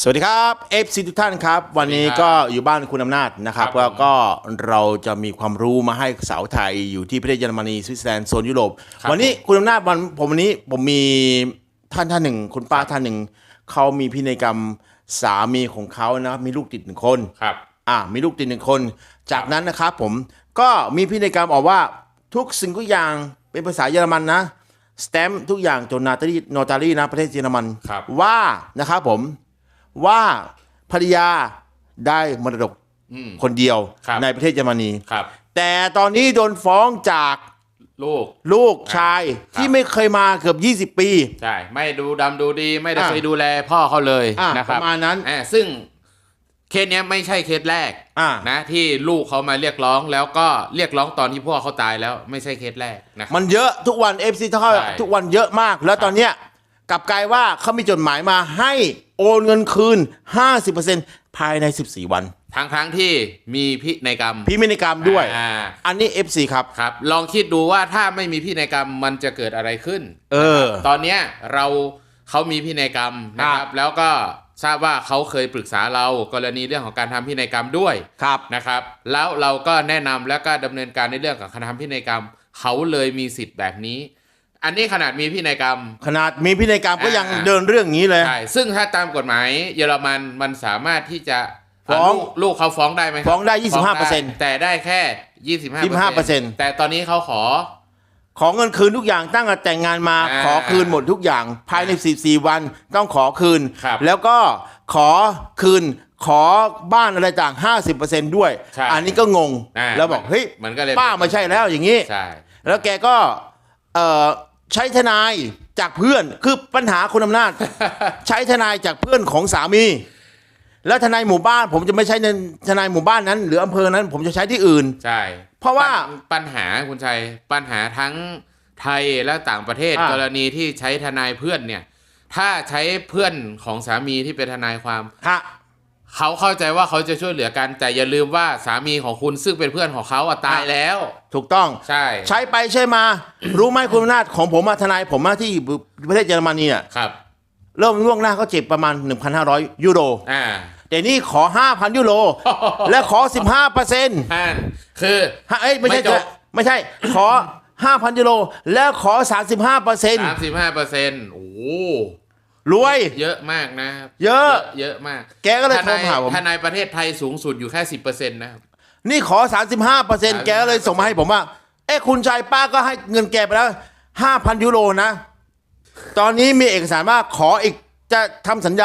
สวัสดีครับเอฟซีทุกท่านครับ วันนี้สวัสดีครับก็อยู่บ้านคุณอำนาจนะครับครับแล้วก็เราจะมีความรู้มาให้สาวไทยอยู่ที่ประเทศเยอรมนีสวิตเซอร์แลนด์โซนยุโรปครับวันนี้คุณอำนาจวันผมวันนี้ผมมีท่านท่านหนึ่งคุณป้าท่านหนึ่งเขามีพินัยกรรมสามีของเขานะครับมีลูกติดหนึ่งคนครับอ่ามีลูกติดหนึ่งคน จากนั้นนะครับผมก็มีพินัยกรรมออกว่าทุกสิ่งทุกอย่างเป็นภาษาเยอรมันนะสแตมป์ทุกอย่างจนนาตาลีโนตารีนะประเทศเยอรมันครับว่านะครับผม ว่าภรรยาได้มรดกอืมคนเดียวครับในประเทศเยอรมนีครับ แต่ตอนนี้โดนฟ้องจากลูกลูกชายครับที่ไม่เคยมาเกือบ 20 ปี ใช่ ไม่ดูดำดูดี ไม่ได้อะเคยดูแลพ่อเขาเลยอะนะครับประมาณนั้นอะซึ่งเคสเนี้ยไม่ใช่เคสแรกอะนะที่ลูกเขามาเรียกร้องแล้วก็เรียกร้องตอนที่พ่อเขาตายแล้วไม่ใช่เคสแรกนะครับมันเยอะทุกวัน FC เท่าใช่ทุกวันเยอะมาก แล้วตอนเนี้ยกลับกลายว่าเขามีจดหมายมาให้ โอนเงินคืน 50%ภายใน 14 วัน ทั้งทั้งที่มีพินัยกรรมพิมินิกรรมด้วย อ่าอันนี้ FC ครับ ครับ ลองคิดดูว่าถ้าไม่มีพินัยกรรมมันจะเกิดอะไรขึ้น เออ ตอนเนี้ยเราเขามีพินัยกรรมนะครับแล้วก็ทราบว่าเขาเคยปรึกษาเรากรณีเรื่องของการทำพินัยกรรมด้วยครับ นะครับ แล้วเราก็แนะนำแล้วก็ดำเนินการในเรื่องของการทำพินัยกรรม เขาเลยมีสิทธิ์แบบนี้ อันนี้ขนาดมีพินัยกรรม ขนาดมีพินัยกรรมก็ยังอ่าเดินเรื่องอย่างนี้เลย ใช่ ซึ่งถ้าตามกฎหมายเยอรมันมันสามารถที่จะฟ้องลูกลูกเขาฟ้องได้ไหมครับฟ้องได้ฟ้25%แต่ได้แค่25% 25%แต่ตอนนี้เขาขอ ขอเงินคืนทุกอย่างตั้งแต่แต่งงานมาอ่าขอคืนหมดทุกอย่าง ภายใน14วันต้องขอคืนครับแล้วก็ขอคืนขอบ้านอะไรต่าง 50%ด้วยใช่อันนี้ก็งงอ่าแล้วบอกเฮ้ยมันก็เลยป้าไม่ใช่แล้วอย่างนี้ใช่แล้วแกก็เอ่อ ใช้ทนายจากเพื่อนคือปัญหาคุณอำนาจ ใช้ทนายจากเพื่อนของสามี แล้วทนายหมู่บ้าน ผมจะไม่ใช้ในทนายหมู่บ้านนั้น หรืออำเภอนั้น ผมจะใช้ที่อื่น ใช่ เพราะว่าปัญปัญหาคุณชัยปัญหาทั้งไทยและต่างประเทศอะ กรณีที่ใช้ทนายเพื่อนเนี่ย ถ้าใช้เพื่อนของสามีที่เป็นทนายความ ฮะ เขาเข้าใจว่าเขาจะช่วยเหลือกัน แต่อย่าลืมว่าสามีของคุณซึ่งเป็นเพื่อนของเขาอะตายแล้ว ถูกต้องใช่ ใช้ไปใช้มา รู้ไหมคุณอำนาจของผมอะทนายผมมาที่ประเทศเยอรมนีอะครับ เริ่มล่วงหน้าเขาเจ็บประมาณ 1,500 ยูโรอ่าแต่นี่ขอ 5,000 ยูโร และขอ 15เปอร์เซ็นต์ท่านคือเอ้ยไม่ใช่ไม่จบ ไม่ใช่ ขอ 5,000 ยูโร แล้วขอ 35เปอร์เซ็นต์สามสิบห้าเปอร์เซ็นต์โอ้โห รวย เยอะมากนะเยอะ เยอะมากแกก็เลยโทรทนายมาหาผม ทนายประเทศไทยสูงสุดอยู่แค่สิบเปอร์เซ็นต์นะครับ นี่ขอ 35เปอร์เซ็นต์แกก็เลยส่งมาให้ผมว่า เอ้คุณชายป้าก็ให้เงินแกไปแล้ว 5,000 ยูโรนะ ตอนนี้มีเอกสารว่าขออีกจะทำสัญญา